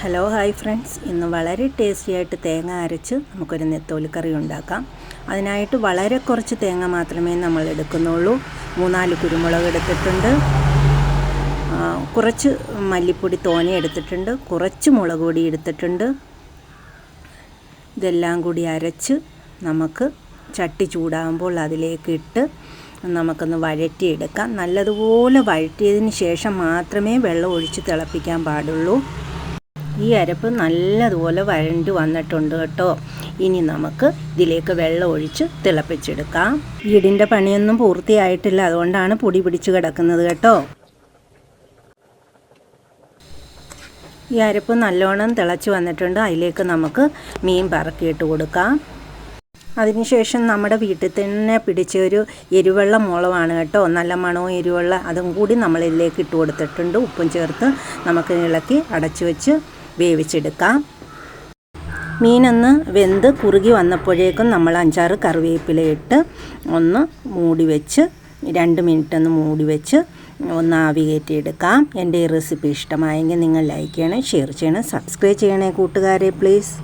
Hello hi friends. ഇന്ന് വളരെ tasty ആയിട്ട് തേങ്ങ അരച്ച് നമുക്കൊരു നെത്തോലിക്കറി ഉണ്ടാക്കാം. അതിനായിട്ട് വളരെ കുറച്ച് തേങ്ങ മാത്രമേ നമ്മൾ എടുക്കുന്നുള്ളൂ. മൂന്നാൽ കുരുമുളക് എടുത്തിട്ടുണ്ട്. കുറച്ച് മല്ലിപ്പൊടി തോനെ എടുത്തിട്ടുണ്ട്. കുറച്ച് മുളക് പൊടി എടുത്തിട്ടുണ്ട്. ഇതെല്ലാം കൂടി അരച്ച് നമുക്ക് ചട്ടി ചൂടാകുമ്പോൾ അതിലേക്ക് ഇട്ട് നമുക്കൊന്ന് വഴറ്റിയെടുക്കാം. നല്ലതുപോലെ വഴറ്റിയതിന് ശേഷം മാത്രമേ വെള്ളം ഒഴിച്ച് തിളപ്പിക്കാൻ പാടുള്ളൂ. ഈ അരപ്പ് നല്ലതുപോലെ വഴണ്ട് വന്നിട്ടുണ്ട് കേട്ടോ. ഇനി നമുക്ക് ഇതിലേക്ക് വെള്ളം ഒഴിച്ച് തിളപ്പിച്ചെടുക്കാം. വീടിന്റെ പണിയൊന്നും പൂർത്തിയായിട്ടില്ല. അതുകൊണ്ടാണ് പൊടി പിടിച്ച് കിടക്കുന്നത് കേട്ടോ. ഈ അരപ്പ് നല്ലോണം തിളച്ച് വന്നിട്ടുണ്ട്. അതിലേക്ക് നമുക്ക് മീൻ പറക്കിയിട്ട് കൊടുക്കാം. അതിനുശേഷം നമ്മുടെ വീട്ടിൽ തന്നെ പിടിച്ച ഒരു എരിവെള്ള മുളവാണ് കേട്ടോ. നല്ല മണവും എരിവെള്ള അതും കൂടി നമ്മളിതിലേക്ക് ഇട്ട് കൊടുത്തിട്ടുണ്ട്. ഉപ്പും ചേർത്ത് നമുക്ക് ഇളക്കി അടച്ചു വെച്ച് വേവിച്ചെടുക്കാം. മീനൊന്ന് വെന്ത് കുറുകി വന്നപ്പോഴേക്കും നമ്മൾ അഞ്ചാറ് കറിവേപ്പില ഇട്ട് ഒന്ന് മൂടി വെച്ച് രണ്ട് മിനിറ്റ് ഒന്ന് മൂടി വെച്ച് ഒന്ന് ആവി കയറ്റിയെടുക്കാം. എന്റെ ഈ റെസിപ്പി ഇഷ്ടമായെങ്കിൽ നിങ്ങൾ ലൈക്ക് ചെയ്യണേ ഷെയർ ചെയ്യണേ സബ്സ്ക്രൈബ് ചെയ്യണേ കൂട്ടുകാരെ പ്ലീസ്